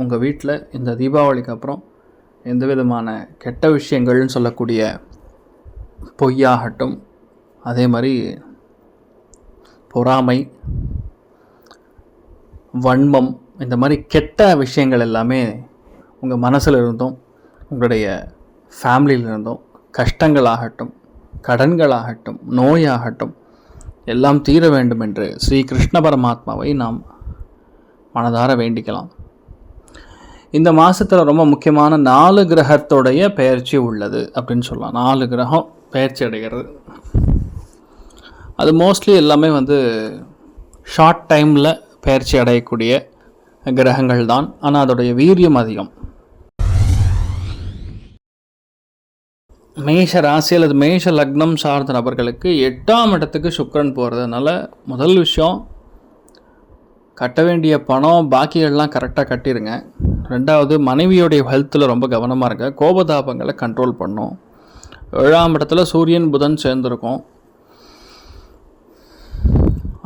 உங்கள் வீட்டில் இந்த தீபாவளிக்கு அப்புறம் எந்த விதமான கெட்ட விஷயங்கள்னு சொல்லக்கூடிய பொய்யாகட்டும் அதே மாதிரி பொறாமை வன்மம் இந்த மாதிரி கெட்ட விஷயங்கள் எல்லாமே உங்கள் மனசில் இருந்தும் உங்களுடைய ஃபேமிலியில் இருந்தும் கஷ்டங்களாகட்டும் கடன்களாகட்டும் நோயாகட்டும் எல்லாம் தீர வேண்டும் என்று ஸ்ரீ கிருஷ்ண பரமாத்மாவை நாம் மனதார வேண்டிக்கலாம். இந்த மாதத்தில் ரொம்ப முக்கியமான நாலு கிரகத்தோடைய பெயர்ச்சி உள்ளது அப்படின்னு சொல்லலாம். நாலு கிரகம் பெயர்ச்சி அடைகிறது. அது மோஸ்ட்லி எல்லாமே வந்து ஷார்ட் டைமில் பெயர்ச்சி அடையக்கூடிய கிரகங்கள் தான். ஆனால் அதோடைய வீரியம் அதிகம். மேஷ ராசி அல்லது மேஷ லக்னம் சார்ந்த நபர்களுக்கு எட்டாம் இடத்துக்கு சுக்கரன் போகிறதுனால முதல் விஷயம் கட்ட வேண்டிய பணம் பாக்கிகள்லாம் கரெக்டாக கட்டிடுங்க ரெண்டாவது மனைவியோடைய ஹெல்த்தில் ரொம்ப கவனமாக இருங்க. கோபதாபங்களை கண்ட்ரோல் பண்ணும். ஏழாம் இடத்துல சூரியன் புதன் சேர்ந்துருக்கும்.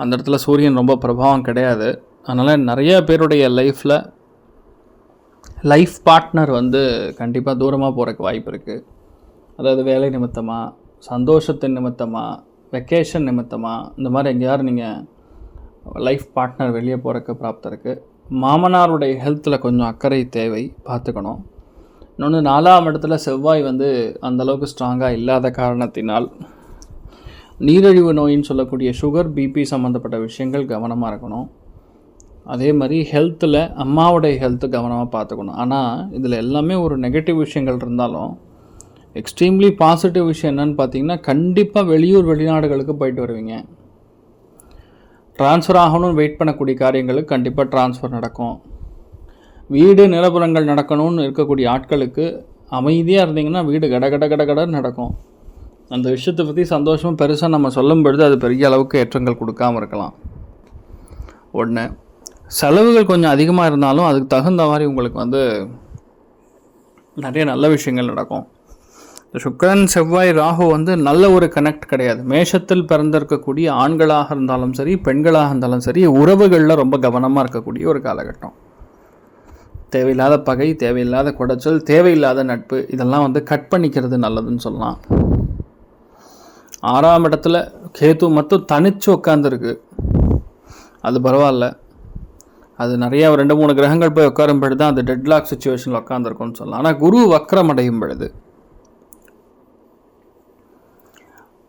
அந்த இடத்துல சூரியன் ரொம்ப பிரபாவம் கிடையாது. அதனால் நிறைய பேருடைய லைஃப்பில் லைஃப் பார்ட்னர் வந்து கண்டிப்பாக தூரமாக போகிறக்கு வாய்ப்பு இருக்குது அதாவது வேலை நிமித்தமாக சந்தோஷத்தின் நிமித்தமாக வெக்கேஷன் நிமித்தமாக இந்த மாதிரி எங்கேயாவது நீங்கள் லைஃப் பார்ட்னர் வெளியே போகிறக்கு பிராப்தம் இருக்குது மாமனாருடைய ஹெல்த்தில் கொஞ்சம் அக்கறை தேவை பார்த்துக்கணும். இன்னொன்று நாலாம் இடத்துல செவ்வாய் வந்து அந்தளவுக்கு ஸ்ட்ராங்காக இல்லாத காரணத்தினால் நீரிழிவு நோயின்னு சொல்லக்கூடிய சுகர் பிபி சம்மந்தப்பட்ட விஷயங்கள் கவனமாக இருக்கணும். அதே மாதிரி ஹெல்த்தில் அம்மாவுடைய ஹெல்த்து கவனமாக பார்த்துக்கணும். ஆனால் இதில் எல்லாமே ஒரு நெகட்டிவ் விஷயங்கள் இருந்தாலும் எக்ஸ்ட்ரீம்லி பாசிட்டிவ் விஷயம் என்னன்னு பார்த்தீங்கன்னா கண்டிப்பாக வெளியூர் வெளிநாடுகளுக்கு போயிட்டு வருவீங்க. ட்ரான்ஸ்ஃபர் ஆகணும்னு வெயிட் பண்ணக்கூடிய காரியங்களுக்கு கண்டிப்பாக ட்ரான்ஸ்ஃபர் நடக்கும். வீடு நிலப்புறங்கள் நடக்கணும்னு இருக்கக்கூடிய ஆட்களுக்கு அமைதியாக இருந்தீங்கன்னா வீடு கட கட கட கடன்னு நடக்கும். அந்த விஷயத்தை பற்றி சந்தோஷமாக பெருசாக நம்ம சொல்லும் பொழுது அது பெரிய அளவுக்கு ஏற்றங்கள் கொடுக்காம இருக்கலாம். ஒன்று செலவுகள் கொஞ்சம் அதிகமாக இருந்தாலும் அதுக்கு தகுந்த மாதிரி உங்களுக்கு வந்து நிறைய நல்ல விஷயங்கள் நடக்கும். இந்த செவ்வாய் ராகு வந்து நல்ல ஒரு கனெக்ட் கிடையாது. மேஷத்தில் பிறந்திருக்கக்கூடிய ஆண்களாக இருந்தாலும் சரி பெண்களாக இருந்தாலும் சரி உறவுகளில் ரொம்ப கவனமாக இருக்கக்கூடிய ஒரு காலகட்டம். தேவையில்லாத பகை தேவையில்லாத குடைச்சல் தேவையில்லாத நட்பு இதெல்லாம் வந்து கட் பண்ணிக்கிறது நல்லதுன்னு சொல்லலாம். ஆறாம் இடத்துல கேது மட்டும் தனிச்சு உட்காந்துருக்கு அது பரவாயில்ல. அது நிறையா ரெண்டு மூணு கிரகங்கள் போய் உட்காரும் பொழுது தான் அது டெட்லாக் சுச்சுவேஷனில் உட்காந்துருக்கும்னு சொல்லலாம். ஆனால் குரு வக்ரம் அடையும் பொழுது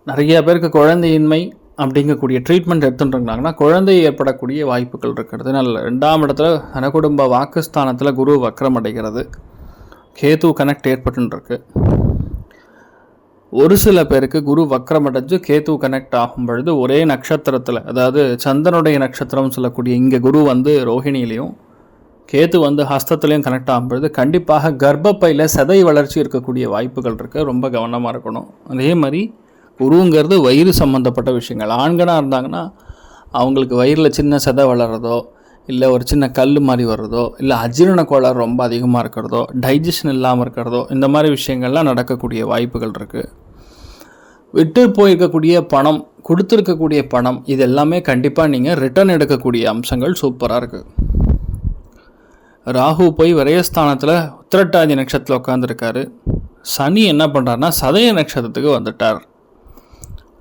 நிறைய பேருக்கு குழந்தையின்மை அப்படிங்கக்கூடிய ட்ரீட்மெண்ட் எடுத்துட்டுருந்தாங்கன்னா குழந்தை ஏற்படக்கூடிய வாய்ப்புகள் இருக்கிறது. நல்ல ரெண்டாம் இடத்துல அனகுடும்ப வாக்குஸ்தானத்தில் குரு வக்ரம் அடைகிறது. கேது கனெக்ட் ஏற்பட்டுருக்கு ஒரு சில பேருக்கு குரு வக்ரம் அடைஞ்சு கேது கனெக்ட் ஆகும் பொழுது ஒரே நட்சத்திரத்தில் அதாவது சந்தனுடைய நட்சத்திரம்னு சொல்லக்கூடிய இங்கே குரு வந்து ரோஹிணிலையும் கேது வந்து ஹஸ்தத்துலேயும் கனெக்ட் ஆகும் பொழுது கண்டிப்பாக கர்ப்பப்பையில் சதை வளர்ச்சி இருக்கக்கூடிய வாய்ப்புகள் இருக்குது ரொம்ப கவனமாக இருக்கணும். அதே மாதிரி குருங்கிறது வயிறு சம்மந்தப்பட்ட விஷயங்கள். ஆண்களாக இருந்தாங்கன்னா அவங்களுக்கு வயிறில் சின்ன சதை வளர்கிறதோ இல்லை ஒரு சின்ன கல் மாதிரி வர்றதோ இல்லை அஜீரண கோளாறு ரொம்ப அதிகமாக இருக்கிறதோ டைஜஷன் இல்லாமல் இருக்கிறதோ இந்த மாதிரி விஷயங்கள்லாம் நடக்கக்கூடிய வாய்ப்புகள் இருக்குது விட்டு போயிருக்கக்கூடிய பணம் கொடுத்துருக்கக்கூடிய பணம் இது எல்லாமே கண்டிப்பாக நீங்கள் ரிட்டர்ன் எடுக்கக்கூடிய அம்சங்கள் சூப்பராக இருக்குது ராகு போய் விரயஸ்தானத்தில் உத்திரட்டாதி நட்சத்திரத்தில் உட்காந்துருக்காரு சனி என்ன பண்ணுறாருனா சதய நட்சத்திரத்துக்கு வந்துட்டார்.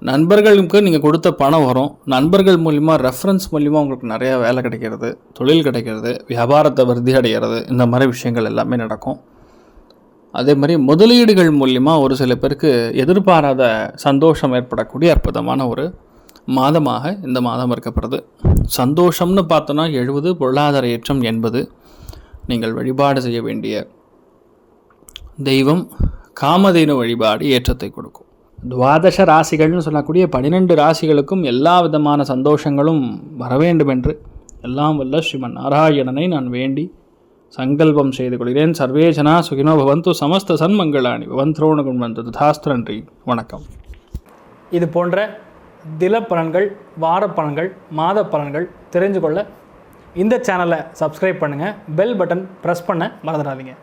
நண்பர்களுக்கு நீங்கள் கொடுத்த பணம் வரும். நண்பர்கள் மூலிமா ரெஃபரன்ஸ் மூலிமா உங்களுக்கு நிறையா வேலை கிடைக்கிறது. தொழில் கிடைக்கிறது. வியாபாரத்தை விருத்தி அடைகிறது. இந்த மாதிரி விஷயங்கள் எல்லாமே நடக்கும். அதே மாதிரி முதலீடுகள் மூலிமா ஒரு சில பேருக்கு எதிர்பாராத சந்தோஷம் ஏற்படக்கூடிய அற்புதமான ஒரு மாதமாக இந்த மாதம் இருக்கப்படுது சந்தோஷம்னு பார்த்தோன்னா எழுபது பொருளாதார ஏற்றம் என்பது நீங்கள் வழிபாடு செய்ய வேண்டிய தெய்வம் காமதேனு வழிபாடு ஏற்றத்தை கொடுக்கும். துவாதச ராசிகள்னு சொல்லக்கூடிய பன்னிரெண்டு ராசிகளுக்கும் எல்லா விதமான சந்தோஷங்களும் வர வேண்டும் என்று எல்லாம் வல்ல ஸ்ரீமன் நாராயணனை நான் வேண்டி சங்கல்பம் செய்து கொள்கிறேன். சர்வேஜனா சுகினோ பவந்து சமஸ்த சன்மங்களாணி. பவந்த்ரோணகுண் வந்து ததாஸ்து நன்றி. வணக்கம். இது போன்ற தில பலன்கள் வார பலன்கள் மாத பலன்கள் தெரிஞ்சு கொள்ள இந்த சேனலை சப்ஸ்கிரைப் பண்ணுங்கள் பெல் பட்டன் ப்ரெஸ் பண்ண மறந்துடாதீங்க.